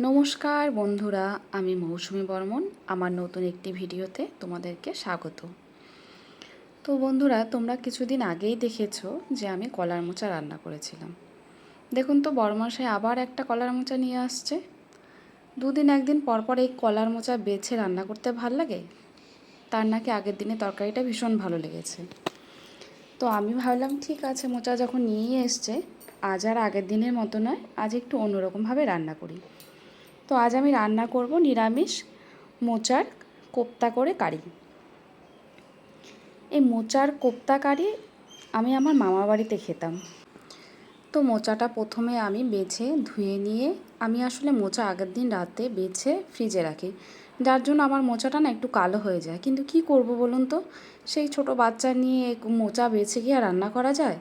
নমস্কার বন্ধুরা, আমি মৌসুমি বর্মন, আমার নতুন একটি ভিডিওতে তোমাদেরকে স্বাগত। তো বন্ধুরা, তোমরা কিছুদিন আগেই দেখেছ যে আমি কলার মোচা রান্না করেছিলাম। দেখুন তো, বড়মশাই আবার একটা কলার মোচা নিয়ে আসছে। দুদিন একদিন পর পর এই কলার মোচা বেছে রান্না করতে ভালো লাগে? তার নাকি আগের দিনে তরকারিটা ভীষণ ভালো লেগেছে। তো আমি ভাবলাম, ঠিক আছে, মোচা যখন নিয়ে এসছে, আজ আর আগের দিনের মতো নয়, আজ একটু অন্যরকমভাবে রান্না করি। তো আজ আমি রান্না করব নিরামিষ মোচার কোপ্তা করে কারি। এই মোচার কোপ্তা কারি আমি আমার মামা বাড়িতে খেতাম। তো মোচাটা প্রথমে আমি বেছে, ধুয়ে নিয়ে আমি আসলে মোচা আগের দিন রাতে বেছে ফ্রিজে রাখি। যার জন্য আমার মোচাটা না একটু কালো হয়ে যায়। কিন্তু কি করব বলুন তো? সেই ছোট বাচ্চা নিয়ে মোচা বেছে গিয়ে রান্না করা যায়?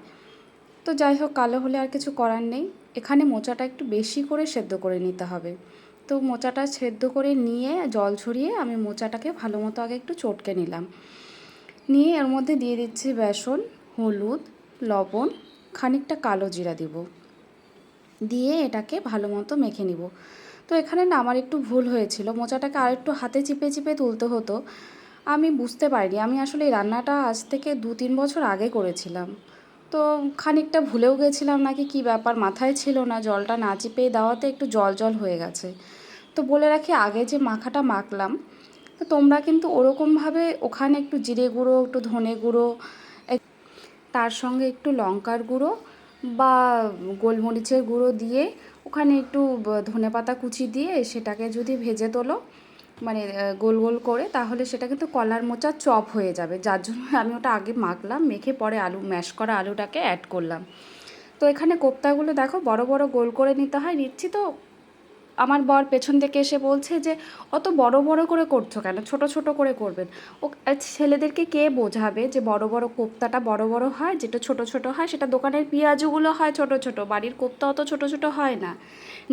তো যাই হোক, কালো হলে আর কিছু করার নেই। এখানে মোচাটা একটু বেশি করে সেদ্ধ করে নিতে হবে। তো মোচাটা সেদ্ধ করে নিয়ে, জল ছড়িয়ে আমি মোচাটাকে ভালো মতো আগে একটু চটকে নিলাম। নিয়ে এর মধ্যে দিয়ে দিচ্ছি বেসন, হলুদ, লবণ, খানিকটা কালো জিরা দিব। দিয়ে এটাকে ভালো মতো মেখে নিব। তো এখানে না আমার একটু ভুল হয়েছিল, মোচাটাকে আর একটু হাতে চিপে চিপে তুলতে হতো। আমি বুঝতে পারিনি, আমি আসলে এই রান্নাটা আজ থেকে দু তিন বছর আগে করেছিলাম। তো খানিকটা ভুলেও গেছিলাম নাকি কি ব্যাপার, মাথায় ছিল না, জলটা না চিপে দেওয়াতে একটু জল জল হয়ে গেছে। তো বলে রাখি, আগে যে মাখাটা মাখলাম, তো তোমরা কিন্তু ওরকমভাবে ওখানে একটু জিরে গুঁড়ো, একটু ধনে গুঁড়ো তার সঙ্গে একটু লঙ্কার গুঁড়ো বা গোলমরিচের গুঁড়ো দিয়ে ওখানে একটু ধনে পাতা কুচি দিয়ে সেটাকে যদি ভেজে তোলো মানে গোল গোল করে, তাহলে সেটা কিন্তু কলার মোচা চপ হয়ে যাবে। যার জন্য আমি ওটা আগে মাখলাম, মেখে পরে আলু, ম্যাশ করা আলুটাকে অ্যাড করলাম। তো এখানে কোপ্তাগুলো দেখো, বড় বড় গোল করে নিতে হয়। নিচ্ছি তো আমার বর পেছন থেকে এসে বলছে যে, অত বড় বড় করে করছ কেন? ছোট ছোট করে করবেন। ও ছেলেদেরকে কে বোঝাবে যে বড় বড় কোপ্তাটা বড় বড় হয়, যেটা ছোট ছোট হয়? সেটা দোকানের পেঁয়াজগুলো হয় ছোট ছোট, বাড়ির কোপ্তা অত ছোট ছোট হয় না।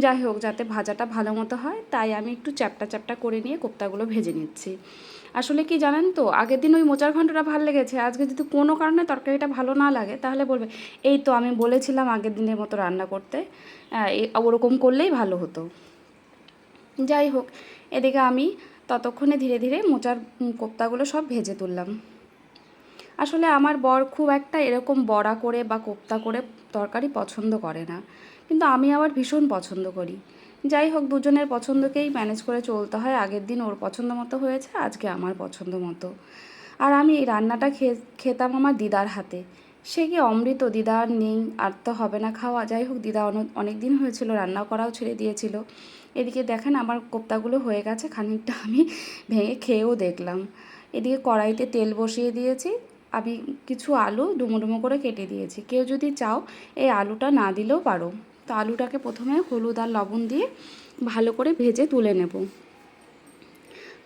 যাই হোক, যাতে ভাজাটা ভালো মতো হয়, তাই আমি একটু চ্যাপটা চ্যাপটা করে নিয়ে কোপ্তাগুলো ভেজে নিচ্ছি। আসলে কি জানেন তো, আগের দিন ওই মোচার ঘন্টটা ভালো লেগেছে, আজকে যদি কোনো কারণে তরকারিটা ভালো না লাগে, তাহলে বলবে, এই তো আমি বলেছিলাম আগের দিনের মতো রান্না করতে। ওরকম করলেই ভালো হতো। যাই হোক, এদিকে আমি ততক্ষণে ধীরে ধীরে মোচার কোপ্তাগুলো সব ভেজে তুললাম। আসলে আমার বর খুব একটা এরকম বড়া করে বা কোপ্তা করে তরকারি পছন্দ করে না, কিন্তু আমি আবার ভীষণ পছন্দ করি। যাই হোক, দুজনের পছন্দকেই ম্যানেজ করে চলতে হয়। আগের দিন ওর পছন্দ মতো হয়েছে, আজকে আমার পছন্দ মতো। আর আমি এই রান্নাটা খেতাম আমার দিদার হাতে। সে কি অমৃত? দিদা আর নেই, আর তো হবে না খাওয়া। যাই হোক, দিদা অনেক দিন হয়েছিল রান্না করাও ছেড়ে দিয়েছিল। এদিকে দেখেন আমার কোপ্তাগুলো হয়ে গেছে, খানিকটা আমি ভেঙে খেয়েও দেখলাম। এদিকে কড়াইতে তেল বসিয়ে দিয়েছি, আমি কিছু আলু ডুমো ডুমো করে কেটে দিয়েছি। কেউ যদি চাও এই আলুটা না দিলেও পারো। তো আলুটাকে প্রথমে হলুদ আর লবণ দিয়ে ভালো করে ভেজে তুলে নেব।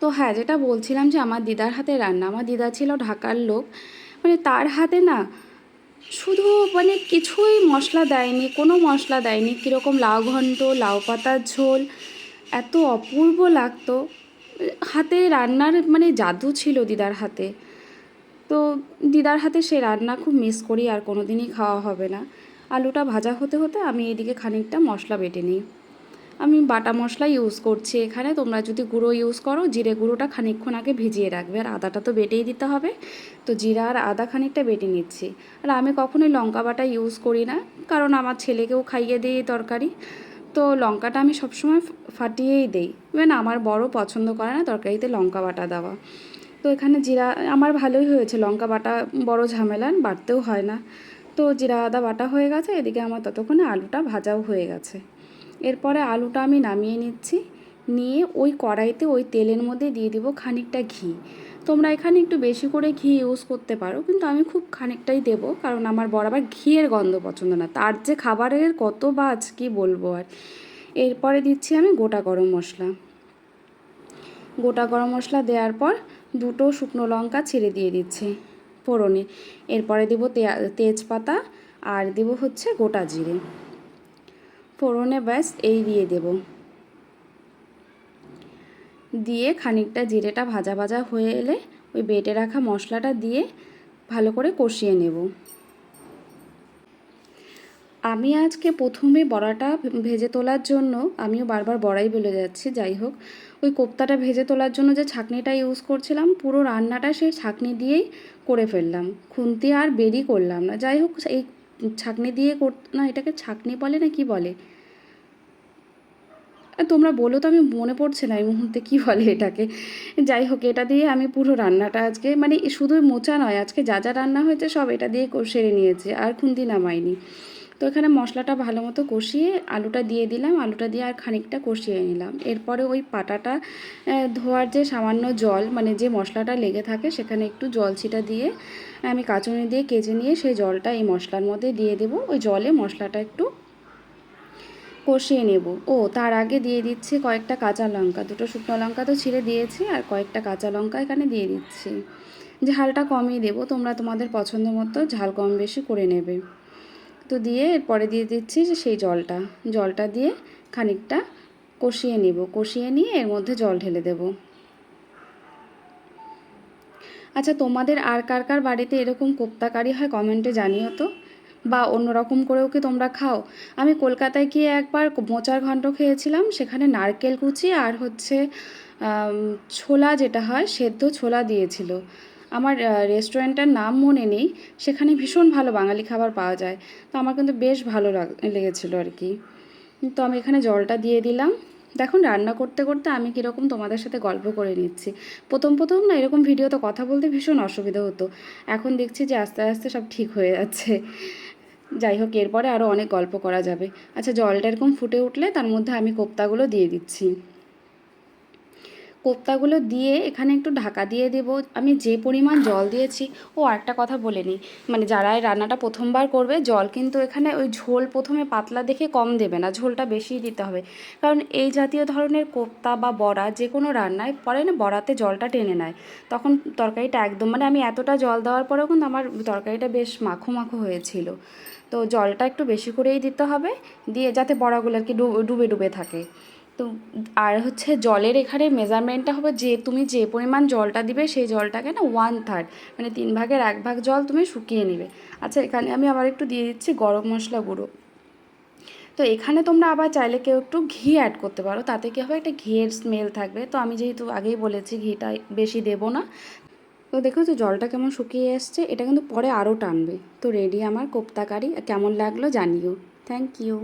তো হ্যাঁ যেটা বলছিলাম যে আমার দিদার হাতে রান্না, আমার দিদা ছিল ঢাকার লোক। মানে তার হাতে না শুধু মানে কিছুই মশলা দেয়নি, কোনো মশলা দেয়নি, কীরকম লাউ ঘন্ট, লাউ পাতার ঝোল, এত অপূর্ব লাগতো। হাতে রান্নার মানে জাদু ছিল দিদার হাতে। তো দিদার হাতে সে রান্না খুব মিস করি, আর কোনো দিনই খাওয়া হবে না। আলুটা ভাজা হতে হতে আমি এদিকে খানিকটা মশলা বেটে নিই। আমি বাটা মশলা ইউজ করছি এখানে। তোমরা যদি গুঁড়ো ইউজ করো, জিরে গুঁড়োটা খানিকক্ষণ আগে ভিজিয়ে রাখবে। আর আদাটা তো বেটেই দিতে হবে। তো জিরা আর আদা খানিকটা বেটে নিচ্ছি। আর আমি কখনোই লঙ্কা বাটা ইউজ করি না, কারণ আমার ছেলেকেও খাইয়ে দিই তরকারি। তো লঙ্কাটা আমি সবসময় ফাটিয়েই দিই। ইভেন আমার বড় পছন্দ করে না তরকারিতে লঙ্কা বাটা দেওয়া। তো এখানে জিরা, আমার ভালোই হয়েছে। লঙ্কা বাটা বড় ঝামেলা, বাড়তেও হয় না। তো জিরা, আদা বাটা হয়ে গেছে। এদিকে আমার ততক্ষণে আলুটা ভাজাও হয়ে গেছে। এরপরে আলুটা আমি নামিয়ে নিচ্ছি। নিয়ে ওই কড়াইতে ওই তেলের মধ্যে দিয়ে দিব খানিকটা ঘি। তোমরা এখানে একটু বেশি করে ঘি ইউজ করতে পারো, কিন্তু আমি খুব খানিকটাই দেব, কারণ আমার বর আবার ঘিয়ের গন্ধ পছন্দ না। তার যে খাবারের কত বাজ কি বলব আর। এরপরে দিচ্ছি আমি গোটা গরম মশলা। গোটা গরম মশলা দেওয়ার পর দুটো শুকনো লঙ্কা ছেড়ে দিয়ে দিচ্ছি ফোড়নে। এরপরে দেবো তেজপাতা আর দেবো হচ্ছে গোটা জিরে। ফোড়নে ব্যাস এই দিয়ে দেব। দিয়ে খানিকটা জিরেটা ভাজা ভাজা হয়ে এলে ওই বেটে রাখা মশলাটা দিয়ে ভালো করে কষিয়ে নেব। আমি আজকে প্রথমে বড়াটা ভেজে তোলার জন্য, আমিও বারবার বড়াই বলে যাচ্ছি, যাই হোক, ওই কোপ্তাটা ভেজে তোলার জন্য যে ছাঁকনিটা ইউজ করছিলাম, পুরো রান্নাটা সেই ছাঁকনি দিয়েই করে ফেললাম। খুন্তি আর বেরি করলাম না। যাই হোক, এই ছাঁকনি দিয়ে কর, না এটাকে ছাঁকনি বলে না কি বলে? তোমরা বলো তো, আমি মনে পড়ছে না এই মুহূর্তে কী বলে এটাকে। যাই হোক, এটা দিয়ে আমি পুরো রান্নাটা আজকে মানে শুধু মোচা নয়, আজকে যা যা রান্না হয়েছে সব এটা দিয়ে সেরে নিয়েছে, আর খুন্দি নামাইনি। তো এখানে মশলাটা ভালো মতো কষিয়ে আলুটা দিয়ে দিলাম। আলুটা দিয়ে আর খানিকটা কষিয়ে নিলাম। এরপরে ওই পাটাটা ধোয়ার যে সামান্য জল মানে যে মশলাটা লেগে থাকে, সেখানে একটু জল ছিটা দিয়ে আমি কাঁচুনি দিয়ে কেজে নিয়ে সেই জলটা এই মশলার মধ্যে দিয়ে দেবো। ওই জলে মশলাটা একটু কষিয়ে নেব। ও, তার আগে দিয়ে দিচ্ছি কয়েকটা কাঁচা লঙ্কা। দুটো শুকনো লঙ্কা তো ছিঁড়ে দিয়েছি আর কয়েকটা কাঁচা লঙ্কা এখানে দিয়ে দিচ্ছি। ঝালটা কমই দেবো, তোমরা তোমাদের পছন্দ মতো ঝাল কম বেশি করে নেবে। তো দিয়ে এরপরে দিয়ে দিচ্ছি যে সেই জলটা। জলটা দিয়ে খানিকটা কষিয়ে নেব। কষিয়ে নিয়ে এর মধ্যে জল ঢেলে দেবো। আচ্ছা তোমাদের আর কার কার বাড়িতে এরকম কোপ্তাকারি হয় কমেন্টে জানিও তো। বা অন্য রকম করেও কি তোমরা খাও? আমি কলকাতায় গিয়ে একবার মোচার ঘণ্ট খেয়েছিলাম, সেখানে নারকেল কুচি আর হচ্ছে ছোলা যেটা হয়, সেদ্ধ ছোলা দিয়েছিল। আমার রেস্টুরেন্টটার নাম মনে নেই। সেখানে ভীষণ ভালো বাঙালি খাবার পাওয়া যায়। তো আমার কিন্তু বেশ ভালো লাগ- লেগেছিলো আর কি। তো আমি এখানে জলটা দিয়ে দিলাম। দেখুন, রান্না করতে করতে আমি কীরকম তোমাদের সাথে গল্প করে নিচ্ছি। প্রথম প্রথম না এরকম ভিডিওতে কথা বলতে ভীষণ অসুবিধা হতো। এখন দেখছি যে আস্তে আস্তে সব ঠিক হয়ে যাচ্ছে। যাই হোক, এরপরে আরও অনেক গল্প করা যাবে। আচ্ছা জলটা এরকম ফুটে উঠলে তার মধ্যে আমি কোপ্তাগুলো দিয়ে দিচ্ছি। কোপ্তাগুলো দিয়ে এখানে একটু ঢাকা দিয়ে দেবো। আমি যে পরিমাণ জল দিয়েছি, ও একটা কথা বলে নিই। মানে যারা রান্নাটা প্রথমবার করবে, জল কিন্তু এখানে ওই ঝোল প্রথমে পাতলা দেখে কম দেবে না, ঝোলটা বেশি দিতে হবে। কারণ এই জাতীয় ধরনের কোপ্তা বা বড়া যে কোনো রান্নায় পরে না বড়াতে জলটা টেনে নেয়। তখন তরকারিটা একদম মানে আমি এতটা জল দেওয়ার পরেও কিন্তু আমার তরকারিটা বেশ মাখো মাখো হয়েছিল। তো জলটা একটু বেশি করেই দিতে হবে, দিয়ে যাতে বড়াগুলো আর কি ডুবে ডুবে থাকে। তো আর হচ্ছে জলের এখানে মেজারমেন্টটা হবে যে তুমি যে পরিমাণ জলটা দিবে সেই জলটাকে না ওয়ান থার্ড মানে তিন ভাগের এক ভাগ জল তুমি শুকিয়ে নেবে। আচ্ছা এখানে আমি আবার একটু দিয়ে দিচ্ছি গরম মশলা গুঁড়ো। তো এখানে তোমরা আবার চাইলে কেউ একটু ঘি অ্যাড করতে পারো, তাতে কী হবে একটা ঘিয়ের স্মেল থাকবে। তো আমি যেহেতু আগেই বলেছি ঘিটা বেশি দেবো না। তো দেখো তো জলটা কেমন শুকিয়ে এসছে, এটা কিন্তু পরে আরও টানবে। তো রেডি আমার কোপ্তা কারি কেমন লাগল জানিও। Thank you